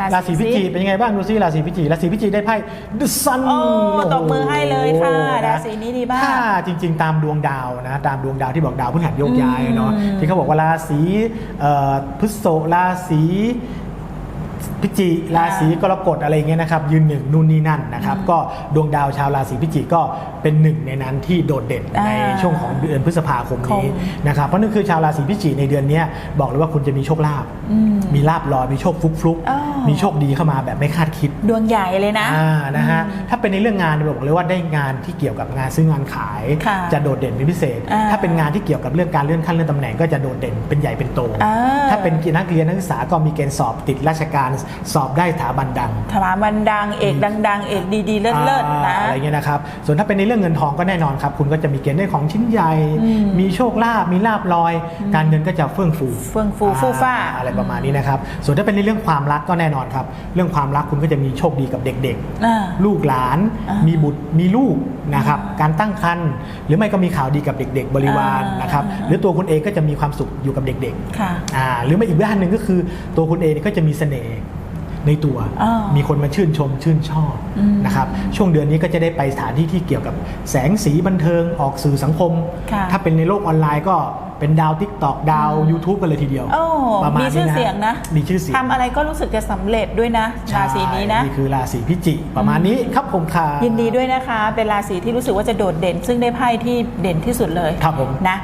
ราศีพิจิกเป็นยังไงบ้างดูซิราศีพิจิกราศีพิจิกได้ไพ่ The Sun โอ้ตบมือให้เลยค่ะโอ้โหราศีนี้ดีมากถ้าจริง ๆ ตามดวงดาวนะตามดวงดาวที่บอกดาวพฤหัสโยกย้ายอะเนาะอืมที่เขาบอกว่าราศีเอ่อพฤษภราศี พิจิกราศีกรกฎอะไรเงี้ยนะครับยืนหนึ่งนู่นนี่นั่นนะครับก็ดวงดาวชาวราศีพิจิกก็เป็นหนึ่งในนั้นที่โดดเด่นอ่าในช่วงของเดือนพฤษภาคมนี้คมนะครับเพราะนั่นคือชาวราศีพิจิกในเดือนเนี้ยบอกเลยว่าคุณจะมีโชคลาภอืมมีลาบลอยมีโชคฟลุกฟลุกๆอ้าวมีโชคดีเข้ามาแบบไม่คาดคิด ดวงใหญ่เลยนะอ่านะฮะถ้าเป็นในเรื่องงานเนี่ยบอกเลยว่าได้งานที่เกี่ยวกับงานซื้องานขายค่ะจะโดดเด่นเป็นพิเศษอ่าถ้าเป็นงานที่เกี่ยวกับเรื่องการเลื่อนขั้นเลื่อนตำแหน่งก็จะโดดเด่นเป็นใหญ่เป็นโตอ่าถ้าเป็นนักเรียนนักศึกษาก็มีเกณฑ์สอบติดราชการสอบได้สถาบันดังถามันดังเอกดัง ๆ เอกดีๆเลิศๆนะอ่าอะไรเงี้ยนะครับส่วนถ้าเป็นในเรื่องเงินทองก็แน่นอนครับคุณก็จะมีเกณฑ์ได้ของชิ้นใหญ่อืมมีโชคลาภมีลาบลอย การเงินก็จะเฟื่องฟูเฟื่องฟูฟู่ฟ้าอ่อะไรประมาณนี้นะครับส่วนถ้าเป็นในเรื่องความรักก็แน่นอนครับ เรื่องความรักคุณก็จะมีโชคดีกับเด็กอ่าๆลูกหลานอ่ามีมีบุตรมีลูกนะครับการตั้งครรภ์หรือไม่ก็มีข่าวดีกับเด็ก ๆ บริวารอ่านนะครับหรือตัวคุณเองก็จะมีความสุขอยู่กับเด็กๆค่ะอ่าหรือไม่อีกด้านหนึ่งก็คือตัวคุณเองเนี่ยก็จะมีเสน่ห์ ในตัวอ่ามีมีคนมาชื่นชมชื่นชอบอืมนะครับช่วงเดือนนี้ก็จะได้ไปสถานที่ที่เกี่ยวกับแสงสีบันเทิงออกสื่อสังคมค่ะถ้าเป็นในโลกออนไลน์ก็เป็นดาวทิกตอกดาว YouTube กันเลยทีเดียวโอ้ประมาณมีนี้ชื่อเสียงนะมีชื่อเสียงทำอะไรก็รู้สึกจะสำเร็จด้วยนะราศีนี้นะใช่นี่คือราศีพิจิกประมาณนี้ครับผมค่ะยินดีด้วยนะคะ เป็นราศีที่รู้สึกว่าจะโดดเด่น ซึ่งได้ไพ่ที่เด่นที่สุดเลยครับผมนะ